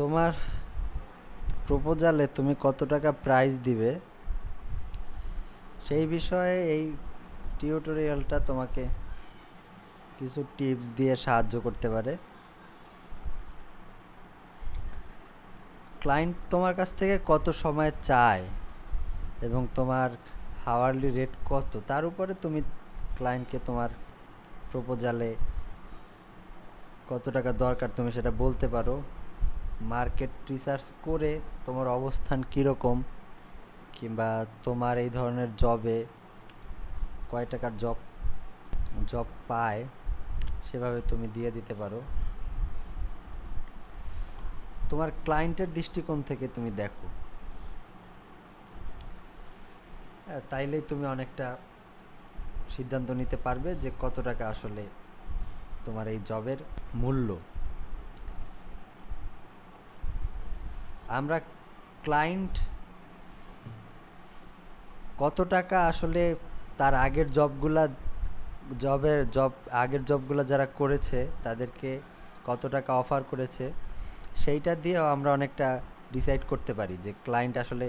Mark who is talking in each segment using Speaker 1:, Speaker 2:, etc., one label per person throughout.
Speaker 1: তোমার প্রপোজালে তুমি কত টাকা প্রাইস দিবে? সেই বিষয়ে এই টিউটোরিয়ালটা তোমাকে কিছু টিপস দিয়ে সাহায্য করতে পারে। ক্লায়েন্ট তোমার কাছ থেকে কত সময় চায় এবং তোমার হাওয়ারলি রেট কত, তার উপরে তুমি ক্লায়েন্টকে তোমার প্রপোজালে কত টাকা দরকার তুমি সেটা বলতে পারো। মার্কেট রিসার্চ করে তোমার অবস্থান কীরকম কিংবা তোমার এই ধরনের জবে কয় টাকার জব জব পায়, সেভাবে তুমি দিয়ে দিতে পারো। তোমার ক্লায়েন্টের দৃষ্টিকোণ থেকে তুমি দেখো। তাইলেই তুমি অনেকটা সিদ্ধান্ত নিতে পারবে যে কত টাকা আসলে তোমার এই জবের মূল্য। আমরা ক্লায়েন্ট কত টাকা আসলে তার আগের জবগুলা, জবের জব, আগের জবগুলো যারা করেছে, তাদেরকে কত টাকা অফার করেছে, সেইটা দিয়েও আমরা অনেকটা ডিসাইড করতে পারি যে ক্লায়েন্ট আসলে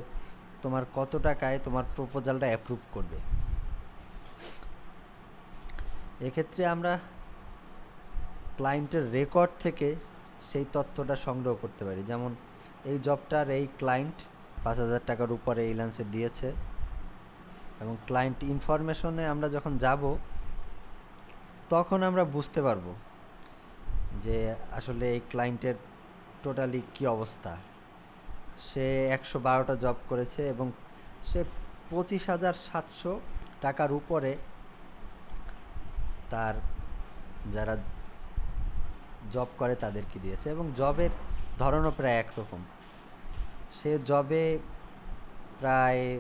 Speaker 1: তোমার কত টাকায় তোমার প্রপোজালটা অ্যাপ্রুভ করবে। এক্ষেত্রে আমরা ক্লায়েন্টের রেকর্ড থেকে সেই তথ্যটা সংগ্রহ করতে পারি। যেমন এই জবটার এই ক্লায়েন্ট পাঁচ হাজার টাকার উপরে এই ইলান্সে দিয়েছে। এবং ক্লায়েন্ট ইনফরমেশনে আমরা যখন যাব, তখন আমরা বুঝতে পারব যে আসলে এই ক্লায়েন্টের টোটালি কি অবস্থা। সে একশো বারোটা জব করেছে এবং সে পঁচিশ হাজার সাতশো টাকার উপরে তার যারা জব করে তাদেরকে দিয়েছে এবং জবের ধরনও প্রায় একরকম। সে জবে প্রায়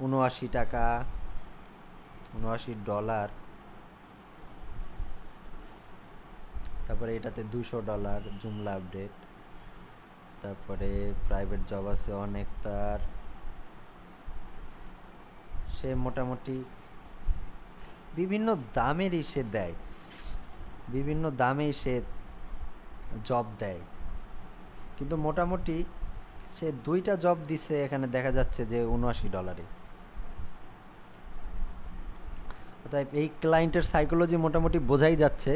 Speaker 1: উনআশি টাকা উনআশি ডলার তারপরে এটাতে দুশো ডলার জুমলা আপডেট তারপরে প্রাইভেট জব আছে অনেক তার। সে মোটামুটি বিভিন্ন দামেরই সে দেয়। বিভিন্ন দামেই সে জব দেয়। কিন্তু মোটামুটি সে দুইটা জব দিছে, এখানে দেখা যাচ্ছে যে উনআশি ডলারে তাই এই ক্লায়েন্টের সাইকোলজি মোটামুটি বোঝাই যাচ্ছে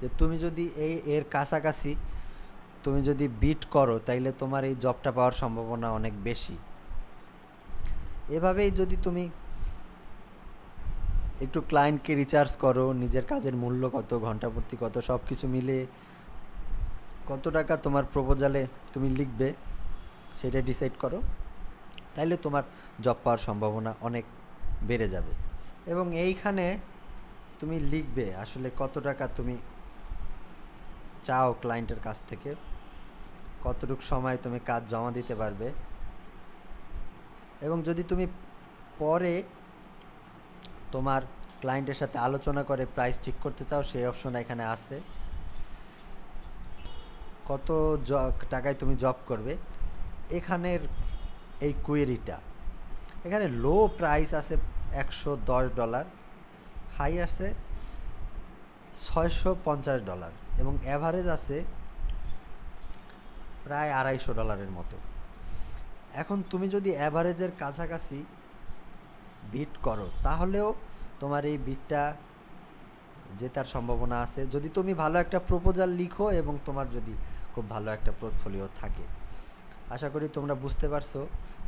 Speaker 1: যে তুমি যদি এই, এর কাছাকাছি তুমি যদি বিট করো, তাইলে তোমার এই জবটা পাওয়ার সম্ভাবনা অনেক বেশি। এভাবেই যদি তুমি একটু ক্লায়েন্টকে রিচার্জ করো, নিজের কাজের মূল্য কত ঘণ্টা প্রতি কত সব কিছু মিলে কত টাকা তোমার প্রপোজালে তুমি লিখবে, সেটা ডিসাইড করো। তাইলে তোমার জব পাওয়ার সম্ভাবনা অনেক বেড়ে যাবে। এবং এইখানে তুমি লিখবে আসলে কত টাকা তুমি চাও ক্লায়েন্টের কাছ থেকে, কতটুকু সময় তুমি কাজ জমা দিতে পারবে। এবং যদি তুমি পরে তোমার ক্লায়েন্টের সাথে আলোচনা করে প্রাইস ঠিক করতে চাও, সেই অপশন এখানে আছে। কত টাকায় তুমি জব করবে, এখানের এই কুয়েরিটা এখানে লো প্রাইস আছে একশো দশ ডলার হাই আছে ছয়শো পঞ্চাশ ডলার এবং অ্যাভারেজ আছে প্রায় আড়াইশো ডলারের মতো। এখন তুমি যদি অ্যাভারেজের কাছাকাছি বিট করো, তাহলেও তোমার এই বিটটা জেতার সম্ভাবনা আছে। যদি তুমি ভালো একটা প্রপোজাল লিখো এবং তোমার যদি খুব ভালো একটা পোর্টফোলিও থাকে। আশা করি তোমরা বুঝতে পারছ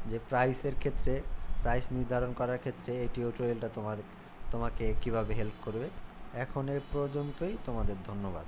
Speaker 1: যে প্রাইসের ক্ষেত্রে প্রাইস নির্ধারণ করার ক্ষেত্রে এই টিউটোরিয়ালটা তোমাদের, তোমাকে কীভাবে হেল্প করবে। এখন এ পর্যন্তই তোমাদের ধন্যবাদ।